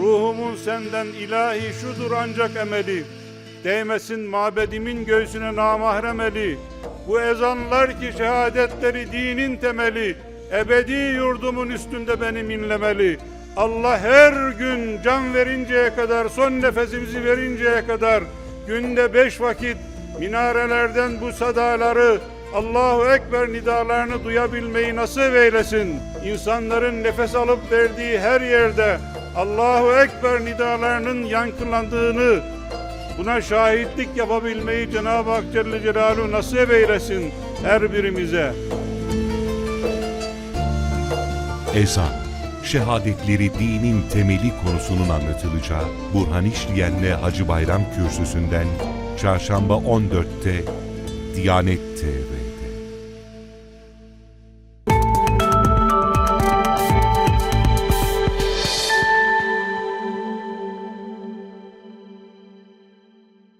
Ruhumun senden ilahi şudur ancak emeli. Değmesin mabedimin göğsüne namahrem eli. Bu ezanlar ki şehadetleri dinin temeli. Ebedi yurdumun üstünde benim inlemeli. Allah her gün can verinceye kadar, son nefesimizi verinceye kadar, günde beş vakit minarelerden bu sadaları, Allahu Ekber nidalarını duyabilmeyi nasip eylesin. İnsanların nefes alıp verdiği her yerde Allahu Ekber nidalarının yankılandığını, buna şahitlik yapabilmeyi Cenab-ı Hak Celle Celaluhu nasip eylesin her birimize. Ezan, şehadetleri dinin temeli konusunun anlatılacağı Burhan İşleyen'le Hacı Bayram Kürsüsü'nden Çarşamba 14'te Diyanet TV.